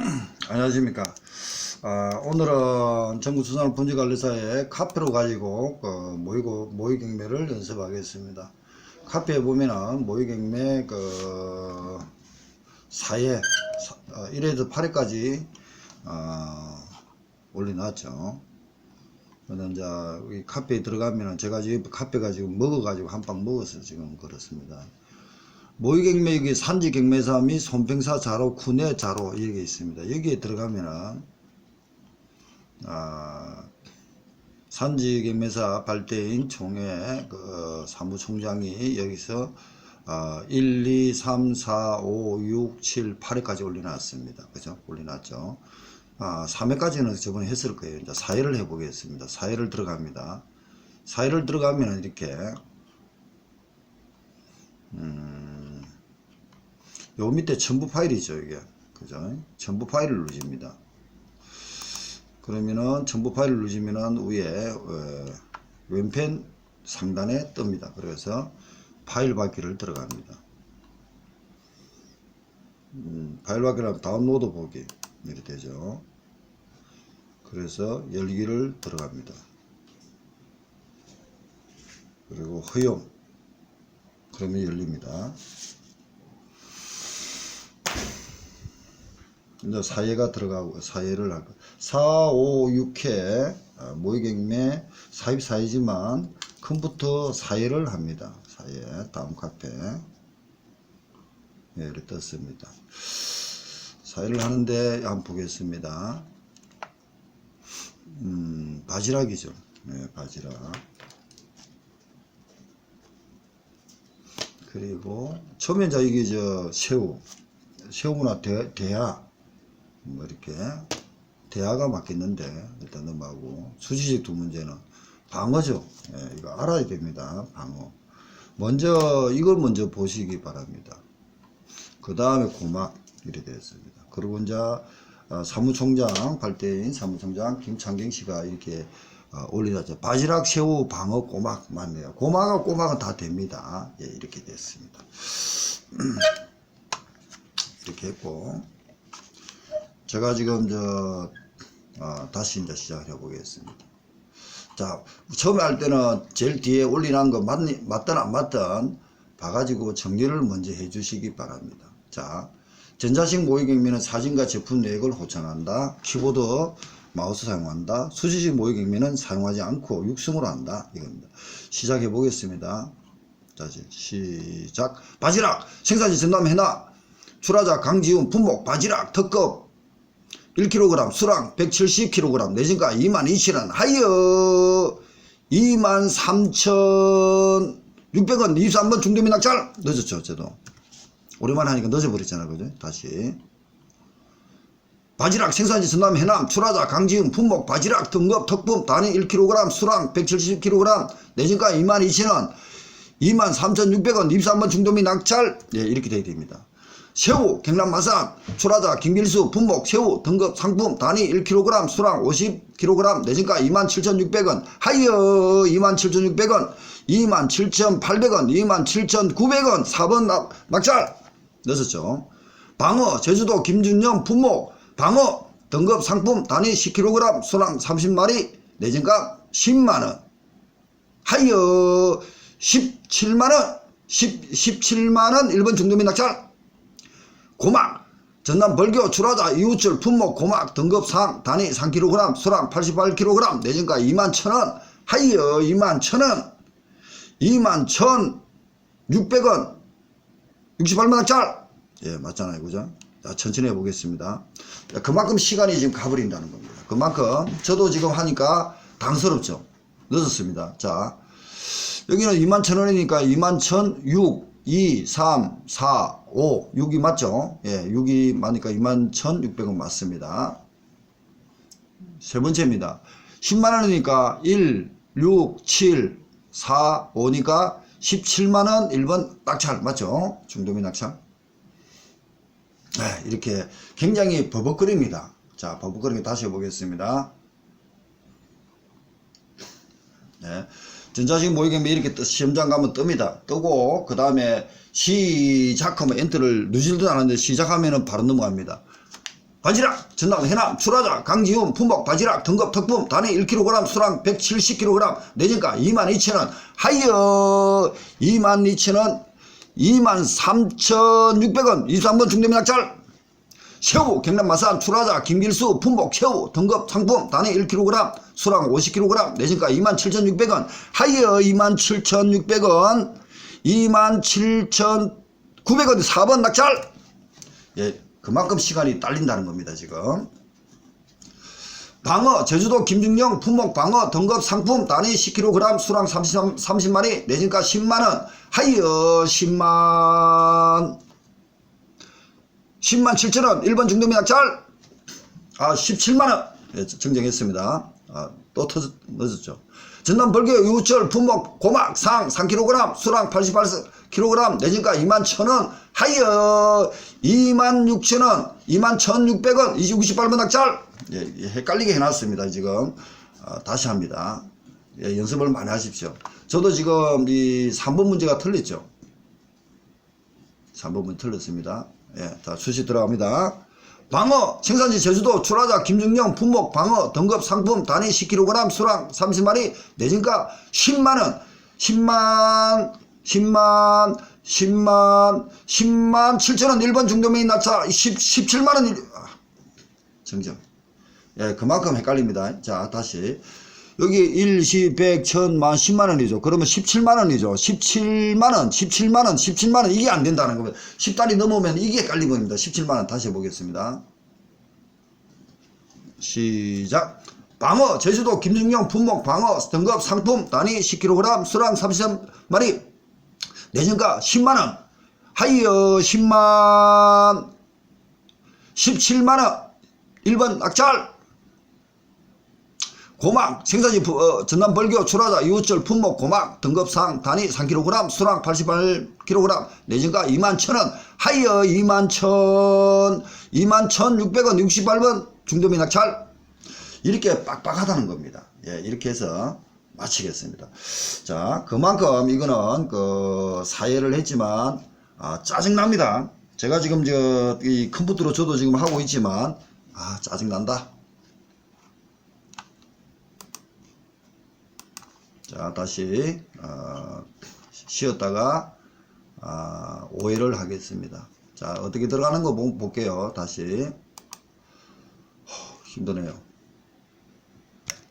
안녕하십니까. 아, 오늘은 전국 수산업 분지관리사의 카페로 가지고 그 모의고 모의 경매를 연습하겠습니다. 카페에 보면은 모의 경매 그 4회 1회에서 8회까지 어, 올려놨죠. 이제 이 카페에 들어가면은 제가 지금 카페 가 지금 먹어가지고 한빵 먹어서 지금 그렇습니다. 모의경매 산지 경매사 및 손평사 자로 군내 자로 이게 있습니다. 여기에 들어가면은 아, 산지 경매사 발대인 총회 그 사무총장이 여기서 아, 1, 2, 3, 4, 5, 6, 7, 8회까지 올려놨습니다. 그죠? 올려놨죠. 아, 3회까지는 저번에 했을 거예요. 이제 4회를 해보겠습니다. 4회를 들어갑니다. 4회를 들어가면 이렇게 음, 요 밑에 첨부 파일이죠, 이게. 그죠? 첨부 파일을 누릅니다. 그러면은 첨부 파일을 누르면은 위에 어, 왼편 상단에 뜹니다. 그래서 파일 받기를 들어갑니다. 음, 파일 받기를 다운로드 보기 이렇게 되죠. 그래서 열기를 들어갑니다. 그리고 허용 그러면 열립니다. 이제 사회가 들어가고 사회를 할 거. 4, 5, 6회 아, 모의경매 사입 사이지만 컴퓨터 사회를 합니다. 사회 다음 카페 예, 이렇게 떴습니다. 사회를 하는데 한번 보겠습니다. 음, 바지락이죠. 네, 바지락. 그리고 처음에 이제 이게 저 새우 새우나 대, 대하 뭐 이렇게 대하가 맞겠는데 일단 넘어가고 수지식 두 문제는 방어죠 예, 이거 알아야 됩니다 방어 먼저 이걸 먼저 보시기 바랍니다 그 다음에 고막 이렇게 되었습니다 그리고 이제 어, 사무총장 발대인 사무총장 김창경 씨가 이렇게 어, 올려놨죠. 바지락, 새우, 방어, 꼬막 맞네요. 고막하고 꼬막은 다 됩니다. 예, 이렇게 됐습니다. 이렇게 했고 제가 지금 저 어, 다시 이제 시작해 보겠습니다. 자, 처음에 할 때는 제일 뒤에 올리는 거 맞, 맞든 안 맞든 봐가지고 정리를 먼저 해 주시기 바랍니다. 자, 전자식 모의경매는 사진과 제품 내역을 호천한다. 키보드, 마우스 사용한다. 수지식 모의경매는 사용하지 않고 육성으로 한다. 이겁니다. 시작해 보겠습니다. 자, 이제 시작. 바지락! 생산지 전담해놔! 출하자 강지훈 품목 바지락 특급 1kg 수랑 170kg 내진가 22,000원 하이어! 23,600원 23번 중도민 낙찰 늦었죠 저도. 오랜만에 하니까 늦어버렸잖아 그죠? 다시. 바지락 생산지 전남 해남 출하자 강지훈 품목 바지락 등급 특품 단위 1kg 수랑 170kg 내진가 22,000원 23,600원 23번 중도민 낙찰. 예, 이렇게 돼야 됩니다 새우, 경남 마산, 출하자, 김길수, 분목, 새우, 등급 상품, 단위 1kg, 수랑 50kg, 내진가 27,600원, 하이어 27,600원, 27,800원, 27,900원, 4번 낙, 낙찰! 넣었죠. 방어, 제주도 김준영, 분목, 방어, 등급 상품, 단위 10kg, 수랑 30마리, 내진가 10만원, 하이어 17만원, 10, 17만원, 1번 중도민 낙찰! 고막. 전남 벌교 출하자 이웃줄 품목 고막 등급상 단위 3kg 수랑 88kg 내진가 2만 천원 하이어 2만 천원. 2만 천 600원. 68만원짜리 예 맞잖아요 그죠? 자 천천히 해보겠습니다. 자, 그만큼 시간이 지금 가버린다는 겁니다. 그만큼 저도 지금 하니까 당스럽죠? 늦었습니다. 자 여기는 2만 천원이니까 2만 천 6, 2, 3, 4, 5, 6이 맞죠? 예, 6이 맞으니까 21,600원 맞습니다. 세 번째입니다. 10만원이니까 1, 6, 7, 4, 5니까 17만원 1번 낙찰 맞죠? 중도민 낙찰. 네, 이렇게 굉장히 버벅거립니다. 자, 버벅거리게 다시 해보겠습니다. 네. 전자식 모의경매 이렇게 뜨, 시험장 가면 뜹니다. 뜨고 그 다음에 시작하면 엔터를 누질도 않았는데 시작하면은 바로 넘어갑니다. 바지락, 전남, 해남, 출하자, 강지훈, 품목, 바지락, 등급, 특품, 단위 1kg, 수랑 170kg, 내진가 22,000원, 하이어! 22,000원, 23,600원, 23번 중대면 약잘, 새우, 경남 마산, 출하자, 김길수, 품목, 새우, 등급, 상품, 단위 1kg, 수랑 50kg, 내진가 27,600원, 하이어 27,600원, 27,900원, 4번 낙찰! 예, 그만큼 시간이 딸린다는 겁니다, 지금. 방어, 제주도 김중령, 품목, 방어, 등급, 상품, 단위 10kg, 수랑 30, 30마리, 내진가 10만원, 하이어 10만, 10만 7천원, 1번 중도면 약찰, 아, 17만원, 예, 정정했습니다. 아, 또 터졌, 늦었죠. 전남 벌교 유철 품목 고막 상 3kg 수랑 88kg 내진가 2만 1천원 하이어 2만 6천원 2만 1,600원 28번 낙찰 예, 예, 헷갈리게 해놨습니다 지금. 아, 다시 합니다. 예, 연습을 많이 하십시오. 저도 지금 이 3번 문제가 틀렸죠. 3번 문제 틀렸습니다 예, 자 수시 들어갑니다. 방어 생산지 제주도 출하자 김중령 품목 방어 등급 상품 단위 10kg 수랑 30마리 내진가 10만원. 10만 10만 10만 10만 7천원 1번 중도메인 낙차 10, 17만원 아, 정정. 예 그만큼 헷갈립니다. 자 다시 여기 1, 10, 100, 1000 만, 10만원이죠. 그러면 17만원이죠. 17만원, 17만원, 17만원 이게 안 된다는 겁니다. 10달이 넘으면 이게 깔린 겁니다. 17만원 다시 해보겠습니다. 시작. 방어, 제주도 김중령 품목 방어 등급 상품 단위 10kg 수랑 33마리 내년가 10만원 하이어 10만 17만원 1번 낙찰 고막 생산지 부- 어, 전남 벌교 출하자 이웃절 품목 고막 등급상 단위 3kg 수랑 88kg 내진가 2만 1천원 하이어 2만 1천 2만 1,600원 68번 중도미 낙찰 이렇게 빡빡하다는 겁니다. 예, 이렇게 해서 마치겠습니다. 자, 그만큼 이거는 그 사회를 했지만 아, 짜증납니다. 제가 지금 저 이 컴퓨터로 저도 지금 하고 있지만 아, 짜증난다. 자, 다시 어, 쉬었다가 아, 오해를 하겠습니다. 자, 어떻게 들어가는 거 보- 볼게요. 다시. 허, 힘드네요.